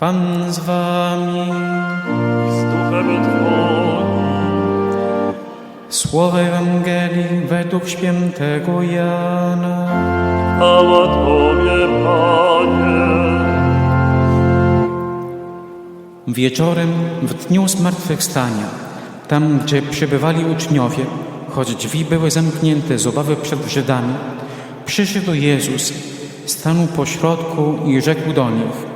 Pan z wami. Słowo Ewangelii według świętego Jana. Chwała Tobie, Panie. Wieczorem w dniu zmartwychwstania, tam gdzie przebywali uczniowie, choć drzwi były zamknięte z obawy przed Żydami, przyszedł Jezus, stanął pośrodku i rzekł do nich: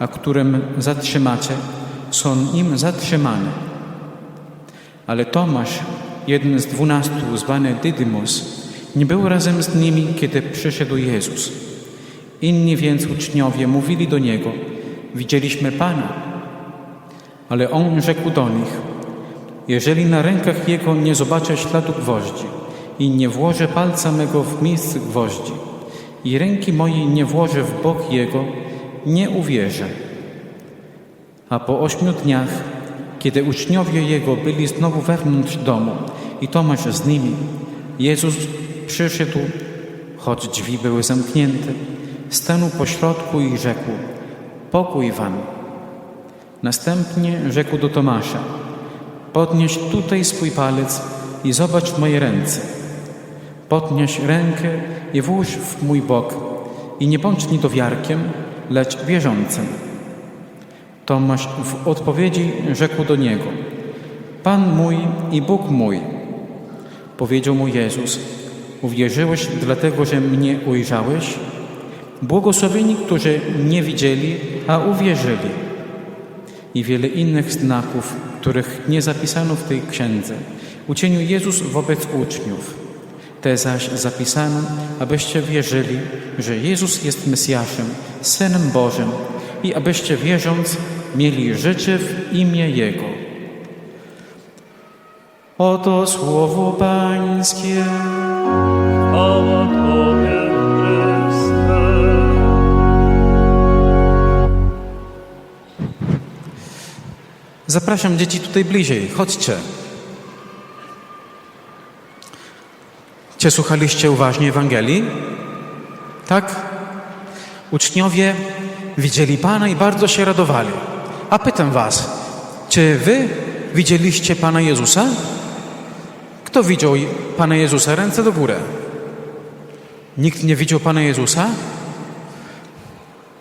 a którym zatrzymacie, są im zatrzymane. Ale Tomasz, jeden z dwunastu, zwany Dydymus, nie był razem z nimi, kiedy przyszedł Jezus. Inni więc uczniowie mówili do Niego, widzieliśmy Pana. Ale On rzekł do nich, jeżeli na rękach Jego nie zobaczę śladu gwoździ i nie włożę palca mego w miejsce gwoździ i ręki mojej nie włożę w bok Jego, nie uwierzę. A po ośmiu dniach, kiedy uczniowie Jego byli znowu wewnątrz domu i Tomasz z nimi, Jezus przyszedł, choć drzwi były zamknięte, stanął pośrodku i rzekł: Pokój wam. Następnie rzekł do Tomasza: Podnieś tutaj swój palec i zobacz moje ręce. Podnieś rękę i włóż w mój bok i nie bądź niedowiarkiem, lecz wierzącym. Tomasz w odpowiedzi rzekł do niego: Pan mój i Bóg mój. Powiedział mu Jezus: Uwierzyłeś dlatego, że mnie ujrzałeś? Błogosławieni, którzy nie widzieli, a uwierzyli. I wiele innych znaków, których nie zapisano w tej księdze, uczynił Jezus wobec uczniów. Te zaś zapisano, abyście wierzyli, że Jezus jest Mesjaszem, Synem Bożym i abyście wierząc mieli życie w imię Jego. Oto słowo Pańskie. Chwała Tobie, Chryste. Zapraszam dzieci tutaj bliżej. Chodźcie. Czy słuchaliście uważnie Ewangelii? Tak? Uczniowie widzieli Pana i bardzo się radowali. A pytam was, czy wy widzieliście Pana Jezusa? Kto widział Pana Jezusa? Ręce do góry. Nikt nie widział Pana Jezusa?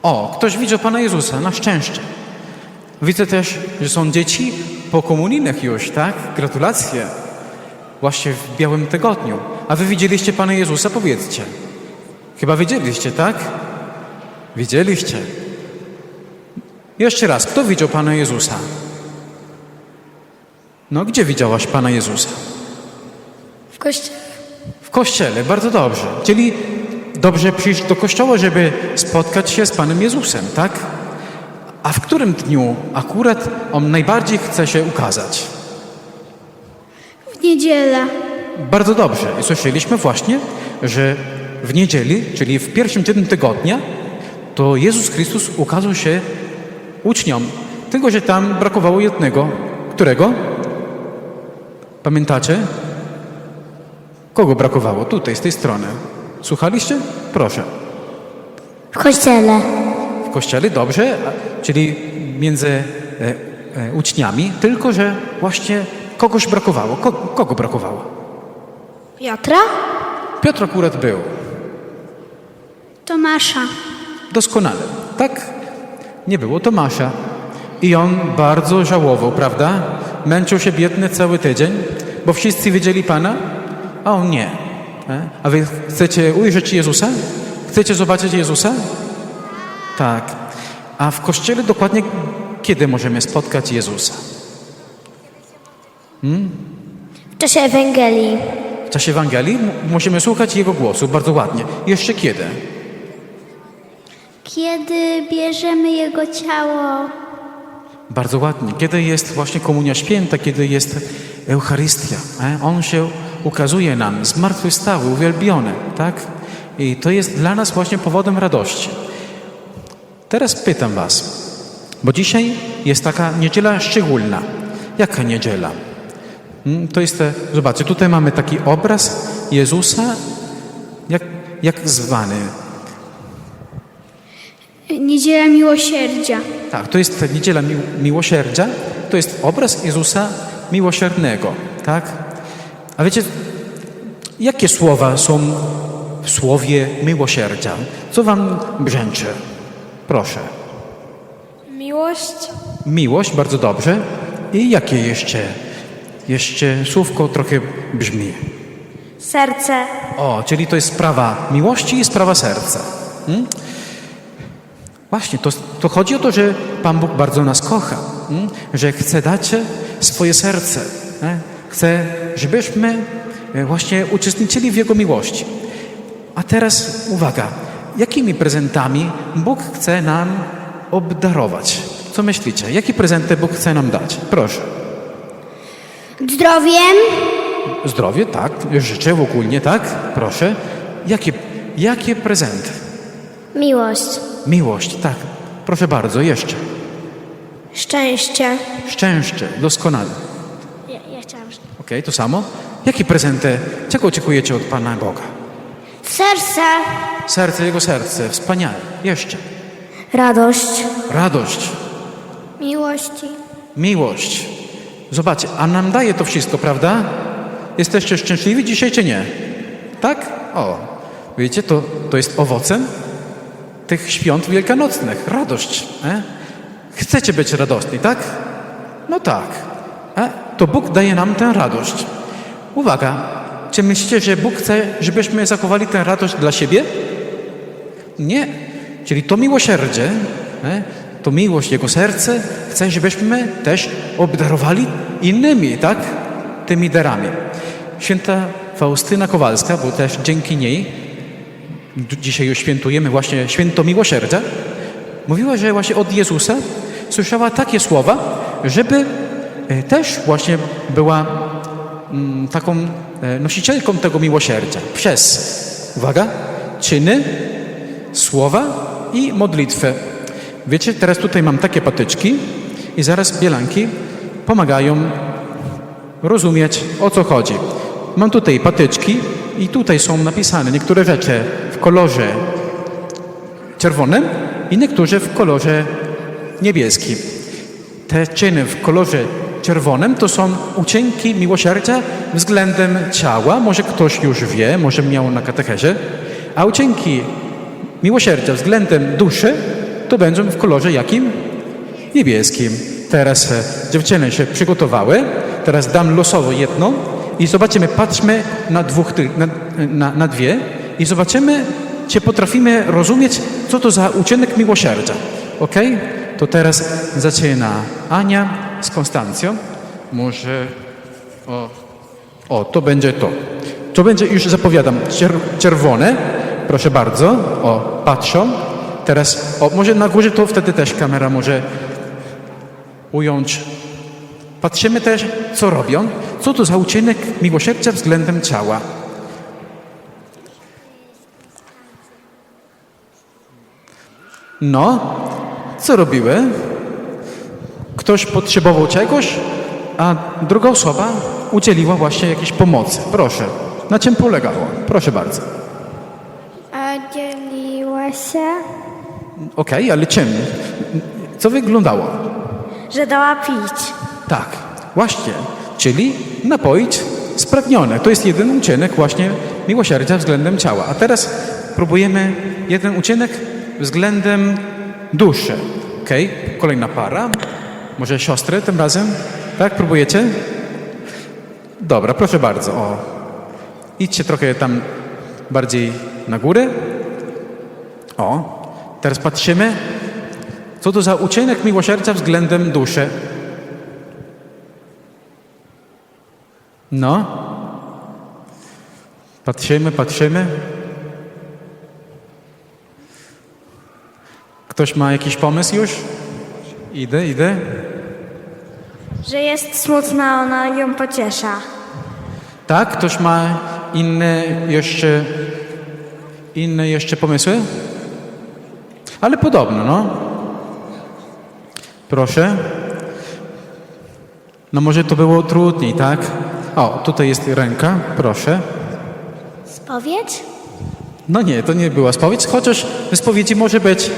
O, ktoś widział Pana Jezusa, na szczęście. Widzę też, że są dzieci po komunijnych już, tak? Gratulacje. Właśnie w Białym Tygodniu. A wy widzieliście Pana Jezusa? Powiedzcie. Chyba widzieliście, tak? Widzieliście. Jeszcze raz, kto widział Pana Jezusa? No, gdzie widziałaś Pana Jezusa? W kościele. W kościele, bardzo dobrze. Czyli dobrze przyjść do kościoła, żeby spotkać się z Panem Jezusem, tak? A w którym dniu akurat On najbardziej chce się ukazać? W niedzielę. Bardzo dobrze. I słyszeliśmy właśnie, że w niedzieli, czyli w pierwszym dzień tygodnia, to Jezus Chrystus ukazał się uczniom. Tylko, że tam brakowało jednego. Którego? Pamiętacie? Kogo brakowało? Tutaj, z tej strony. Słuchaliście? Proszę. W kościele. W kościele dobrze, czyli między e, e, uczniami, tylko że właśnie kogoś brakowało. Ko, kogo brakowało? Piotra? Piotr akurat był. Tomasza. Doskonale. Tak? Nie było Tomasza. I on bardzo żałował, prawda? Męczył się biedny cały tydzień, bo wszyscy wiedzieli Pana, a on nie. E? A wy chcecie ujrzeć Jezusa? Chcecie zobaczyć Jezusa? Tak. A w kościele dokładnie kiedy możemy spotkać Jezusa? W czasie Ewangelii. W czasie Ewangelii musimy słuchać Jego głosu bardzo ładnie. Jeszcze kiedy? Kiedy bierzemy Jego ciało Bardzo ładnie. Kiedy jest właśnie Komunia Święta, kiedy jest Eucharystia, e? On się ukazuje nam, zmartwychwstały, uwielbiony, tak? I to jest dla nas właśnie powodem radości. Teraz pytam Was, bo dzisiaj jest taka niedziela szczególna. Jaka niedziela? Mm, To jest, te, zobaczcie, tutaj mamy taki obraz Jezusa, jak, jak zwany. Niedziela miłosierdzia. Tak, to jest niedziela mi miłosierdzia, to jest obraz Jezusa miłosiernego, tak? A wiecie, jakie słowa są w słowie miłosierdzia? Co wam brzęczy? Proszę. Miłość. Miłość, bardzo dobrze. I jakie jeszcze? Jeszcze słówko trochę brzmi. Serce. O, czyli to jest sprawa miłości i sprawa serca. Hmm? Właśnie, to, to chodzi o to, że Pan Bóg bardzo nas kocha, hmm? że chce dać swoje serce. Chce, żebyśmy e, właśnie uczestniczyli w Jego miłości. A teraz uwaga, jakimi prezentami Bóg chce nam obdarować? Co myślicie? Jakie prezenty Bóg chce nam dać? Proszę. Zdrowiem. Zdrowie, tak. Życzę ogólnie, tak. Proszę. Jakie, jakie prezenty? Miłość. Miłość, tak. Proszę bardzo, jeszcze. Szczęście. Szczęście, doskonale. Ja, ja chciałam. Okej, to samo. Jakie prezenty, czego oczekujecie od Pana Boga? Serce. Serce, Jego serce, wspaniale. Jeszcze. Radość. Radość, Miłości. miłość. Zobaczcie, a nam daje to wszystko, prawda? Jesteście szczęśliwi dzisiaj, czy nie? Tak? O, wiecie, to, to jest owocem tych świąt wielkanocnych. Radość. E? Chcecie być radosni, tak? No tak. E? To Bóg daje nam tę radość. Uwaga, czy myślicie, że Bóg chce, żebyśmy zachowali tę radość dla siebie? Nie. Czyli to miłosierdzie, e, to miłość Jego serce chce, żebyśmy też obdarowali innymi, tak? Tymi darami. Święta Faustyna Kowalska, bo też dzięki niej dzisiaj już świętujemy właśnie święto miłosierdzia, mówiła, że właśnie od Jezusa słyszała takie słowa, żeby e, też właśnie była mm, taką e, nosicielką tego miłosierdzia przez, uwaga, czyny, słowa i modlitwę. Wiecie, teraz tutaj mam takie patyczki i zaraz bielanki pomagają rozumieć, o co chodzi. Mam tutaj patyczki i tutaj są napisane niektóre rzeczy w kolorze czerwonym i niektóre w kolorze niebieskim. Te czyny w kolorze czerwonym to są uczynki miłosierdzia względem ciała. Może ktoś już wie, może miał na katechezie. A uczynki miłosierdzia względem duszy to będą w kolorze jakim? Niebieskim. Teraz e, dziewczyny się przygotowały. Teraz dam losowo jedną i zobaczymy, patrzmy na, dwóch, na, na, na dwie i zobaczymy, czy potrafimy rozumieć, co to za uczynek miłosierdzia. Ok? To teraz zaczyna Ania z Konstancją. Może... O, o, to będzie to. To będzie, już zapowiadam, czer czerwone. Proszę bardzo. O, patrzą. Teraz, o, może na górze to wtedy też kamera może ująć. Patrzymy też, co robią. Co to za uczynek miłosierdzia względem ciała. No, co robiły? Ktoś potrzebował czegoś, a druga osoba udzieliła właśnie jakiejś pomocy. Proszę, na czym polegało? Proszę bardzo. A dzieliła się, Okej, ale czym? Co wyglądało? że dała pić. Tak, właśnie, czyli napoić spragnione. To jest jeden uczynek właśnie miłosierdzia względem ciała. A teraz próbujemy jeden uczynek względem duszy. Okej, kolejna para. Może siostry tym razem? Tak, próbujecie? Dobra, proszę bardzo. O. Idźcie trochę tam bardziej na górę. O, teraz patrzymy, co to za uczynek miłosierdzia względem duszy. No. Patrzymy, patrzymy. Ktoś ma jakiś pomysł już? Idę, idę. Że jest smutna, ona ją pociesza. Tak? Ktoś ma inne jeszcze, inne jeszcze pomysły? Ale podobno, no. Proszę. No może to było trudniej, tak? O, tutaj jest ręka, proszę. Spowiedź? No nie, to nie była spowiedź, chociaż w spowiedzi może być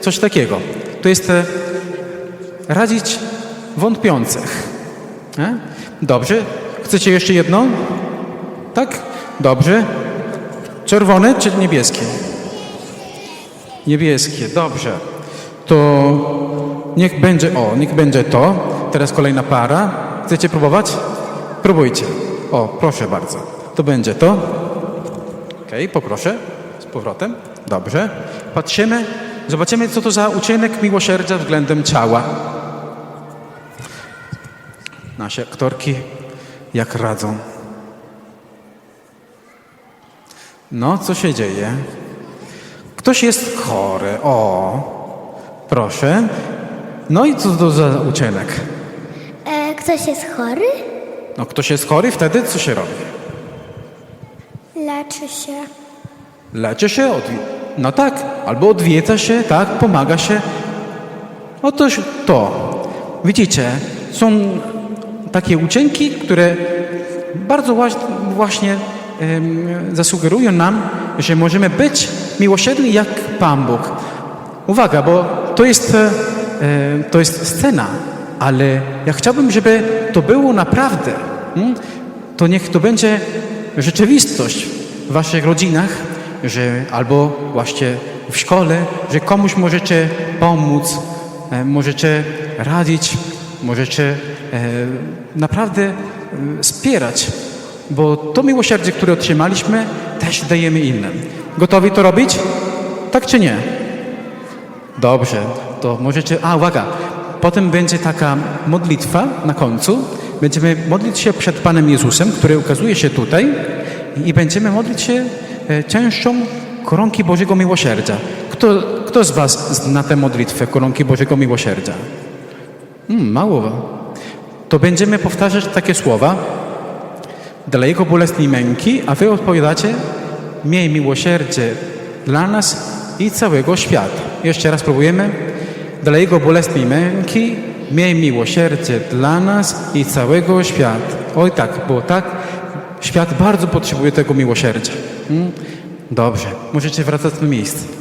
coś takiego. To jest e, radzić wątpiących. E? Dobrze. Chcecie jeszcze jedną? Tak? Dobrze. Czerwone czy niebieskie? Niebieskie, dobrze. To niech będzie, o, niech będzie to. Teraz kolejna para. Chcecie próbować? Próbujcie. O, proszę bardzo. To będzie to. Okej, poproszę. Z powrotem. Dobrze. Patrzymy, zobaczymy, co to za uczynek miłosierdzia względem ciała. Nasze aktorki jak radzą. No, co się dzieje? Ktoś jest chory. O, proszę. No i co to za uczynek? E, ktoś jest chory? No, ktoś jest chory, wtedy co się robi? Leczy się. Leczy się, odwi- no tak, albo odwiedza się, tak, pomaga się. Otóż to. Widzicie, są takie uczynki, które bardzo łaś- właśnie zasugerują nam, że możemy być miłosierni jak Pan Bóg. Uwaga, bo to jest, e, to jest scena, ale ja chciałbym, żeby to było naprawdę. mm? To niech to będzie rzeczywistość w waszych rodzinach, że albo właśnie w szkole, że komuś możecie pomóc, e, możecie radzić, możecie e, naprawdę e, wspierać, bo to miłosierdzie, które otrzymaliśmy, też dajemy innym. Gotowi to robić? Tak czy nie? Dobrze, to możecie. A uwaga, potem będzie taka modlitwa na końcu. Będziemy modlić się przed Panem Jezusem, który ukazuje się tutaj, i będziemy modlić się e, częścią koronki Bożego Miłosierdzia. Kto, kto z Was zna tę modlitwę koronki Bożego Miłosierdzia? Hmm, mało. To będziemy powtarzać takie słowa dla Jego bolesnej męki, a Wy odpowiadacie Miej miłosierdzie dla nas i całego świata. Jeszcze raz próbujemy. Dla Jego bolesnej męki miej miłosierdzie dla nas i całego świata. Oj tak, bo tak, świat bardzo potrzebuje tego miłosierdzia. Hmm? Dobrze, możecie wracać na miejsce.